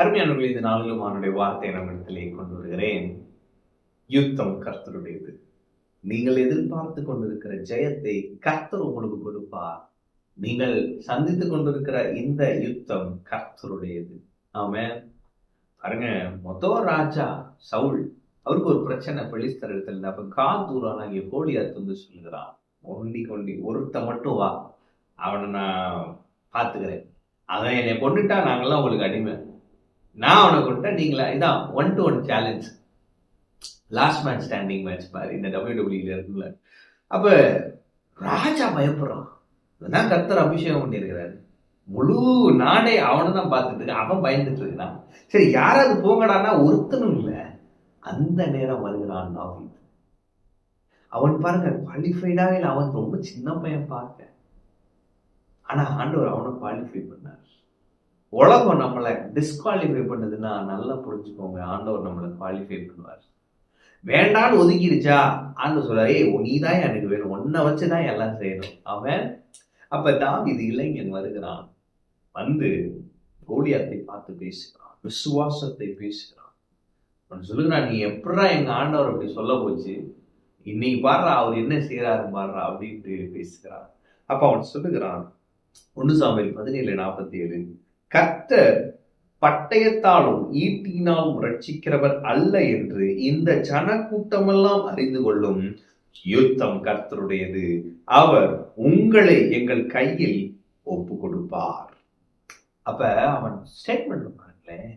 அருமையானவர்கள் இந்த நாளிலும் அவனுடைய வார்த்தை நம்மிடத்திலே கொண்டு வருகிறேன். யுத்தம் கர்த்தருடையது. நீங்கள் எதிர்பார்த்து கொண்டிருக்கிற ஜெயத்தை கர்த்தர் உங்களுக்கு கொடுப்பார். நீங்கள் சந்தித்துக் கொண்டிருக்கிற இந்த யுத்தம் கர்த்தருடையது. ஆம பாருங்க மொத ராஜா சவுல் அவருக்கு ஒரு பிரச்சனை. பெலிஸ்தரத்தில் அப்ப காதூரான் அங்கே கோலியாத் வந்து சொல்லுகிறான். ஒண்டி கொண்டி ஒருத்த மட்டும் வா. அவனை நான் பார்த்துக்கிறேன். அவன் என்னை கொண்டுட்டா நாங்கெல்லாம் உங்களுக்கு அடிமை. நான் அவனை கொண்டா நீங்களா இதான் one two one challenge last man standing match மாதிரி இந்த டபிள்யூடபிள்யூல இருக்குல்ல அப்ப ராஜா பயப்படுறான். இதுதான் கர்த்தர் அபிஷேகம் பண்ணியிருக்கிறாரு. முழு நாடே அவனை தான் பார்த்துட்டு இருக்கு. அவன் பயந்துட்டு இருக்கான் சரி யாராவது போங்கடான்னா ஒருத்தனும் இல்லை. அந்த நேரம் வருகிறான் அவன் அவன் பாருங்க குவாலிஃபைடாவே இல்லை அவன் ரொம்ப சின்ன பையன் பார்க்க ஆனா ஆண்டவர் அவனை குவாலிஃபை பண்ணார். உலகம் நம்மளை டிஸ்குவாலிஃபை பண்ணுதுன்னா நல்லா புரிஞ்சுக்கோங்க. ஆண்டவர் நம்மளை குவாலிஃபை பண்ணுவார். வேண்டான்னு ஒதுக்கிடுச்சா? ஆண்டு சொல்றாரு ஏய் நீ தான் எனக்கு வேணும். உன்னை வச்சுதான் எல்லாம் செய்யணும். அவன் அப்ப இது இளைஞன் வருகிறான். வந்து கோலியாத்தை பார்த்து பேசுகிறான். விசுவாசத்தை பேசுகிறான். அவன் சொல்லுகிறான் நீ எப்படா எங்க ஆண்டவர் அப்படி சொல்ல போச்சு? இன்னைக்கு பாடுறா அவர் என்ன செய்யறாரு பாடுறா அப்படின்ட்டு பேசுகிறான். அப்ப அவன் சொல்லுகிறான் ஒன்று சாமியல் பதினேழு நாற்பத்தி ஏழு கர்த்தர் பட்டயத்தாலும் ஈட்டினாலும் ரட்சிக்கிறவர் அல்ல என்று இந்த ஜனக்கூட்டமெல்லாம் அறிந்து கொள்ளும் யுத்தம் கர்த்தருடையது. அவர் உங்களை எங்கள் கையில் ஒப்பு கொடுப்பார் அப்ப அவன் ஸ்டேட்மெண்ட் பாருங்களேன்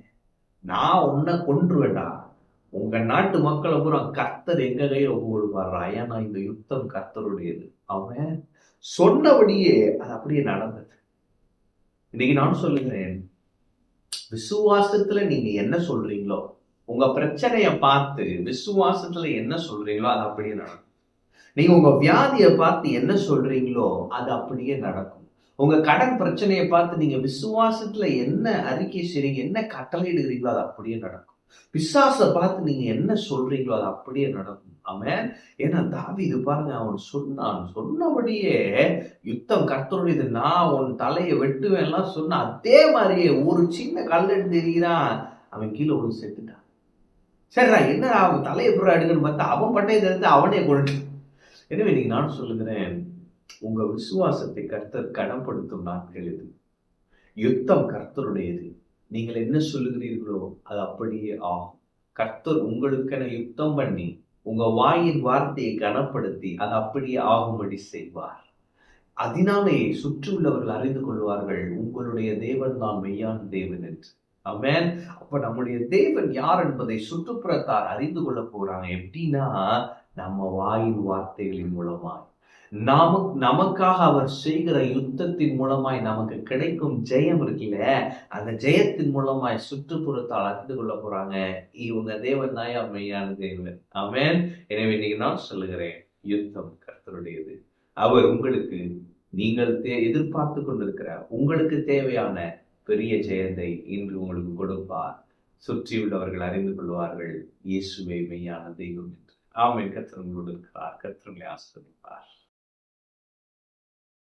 நான் உன்னை கொன்றுவேடா உங்க நாட்டு மக்களை பூரா கர்த்தர் எங்க கையில ஒப்பு கொடுப்பாரா ஏன்னா இந்த யுத்தம் கர்த்தருடையது. அவன் சொன்னபடியே அது அப்படியே நடந்தது. இன்னைக்கு நான் சொல்லுகிறேன். விசுவாசத்துல நீங்க என்ன சொல்றீங்களோ உங்க பிரச்சனைய பார்த்து விசுவாசத்துல என்ன சொல்றீங்களோ அது அப்படியே நடக்கும். நீங்க உங்க வியாதியை பார்த்து என்ன சொல்றீங்களோ அது அப்படியே நடக்கும். உங்க கடன் பிரச்சனையை பார்த்து நீங்க விசுவாசத்துல என்ன அறிக்கை செய்றீங்க என்ன கட்டளையிடுகிறீங்களோ அது அப்படியே நடக்கும். பிசாசை பார்த்து நீங்க என்ன சொல்றீங்களோ அது அப்படியே நடக்கும். அவன் ஏன்னா இது பாருங்க அவன் சொன்னான் சொன்னபடியே யுத்தம் கர்த்தருடையது நான் உன் தலையை வெட்டுவேன்லாம் சொன்ன அதே மாதிரியே ஒரு சின்ன கல் எடுத்து எறிகிறான். அவன் கீழே ஒன்று செத்துட்டான். சரிடா என்ன அவன் தலையை புற எடுக்கணும்னு பார்த்தா அவன் பட்டையை தெரிந்து அவனே கொண்டு எனவே நீங்க நான் சொல்லுகிறேன் உங்க விசுவாசத்தை கர்த்தர் கடப்படுத்தும் நாட்கள் இது. யுத்தம் கர்த்தருடையது. நீங்கள் என்ன சொல்லுகிறீர்களோ அது அப்படியே ஆகும். கர்த்தர் உங்களுக்கென யுத்தம் பண்ணி உங்க வாயின் வார்த்தையை கனப்படுத்தி அது அப்படியே ஆகும்படி செய்வார். அதனாலே சுற்றியுள்ளவர்கள் அறிந்து கொள்வார்கள் உங்களுடைய தேவன் தான் மெய்யான தேவன் என்று. அப்ப நம்முடைய தேவன் யார் என்பதை சுற்றுப்புறத்தார் அறிந்து கொள்ள போறாங்க. எப்படின்னா நம்ம வாயின் வார்த்தைகளின் மூலமாய். நாம நமக்காக அவர் செய்கிற யுத்தத்தின் மூலமாய் நமக்கு கிடைக்கும் ஜெயம் இருக்குல்ல? அந்த ஜெயத்தின் மூலமாய் சுற்றுப்புறத்தால் அறிந்து கொள்ள போறாங்க. இவங்க தேவன் தாயா மெய்யான தேவன். ஆமென். எனவே இன்னைக்கு நான் சொல்லுகிறேன் யுத்தம் கர்த்தருடையது. அவர் உங்களுக்கு நீங்கள் தே- எதிர்பார்த்து கொண்டிருக்கிற உங்களுக்கு தேவையான பெரிய ஜெயத்தை இன்று உங்களுக்கு கொடுப்பார். சுற்றியுள்ளவர்கள் அறிந்து கொள்வார்கள். இயேசுவை மெய்யான தெய்வம் என்று. ஆமை கத்திரங்களோடு இருக்கிறார். கத்திரங்களை ஆசிரியப்பார்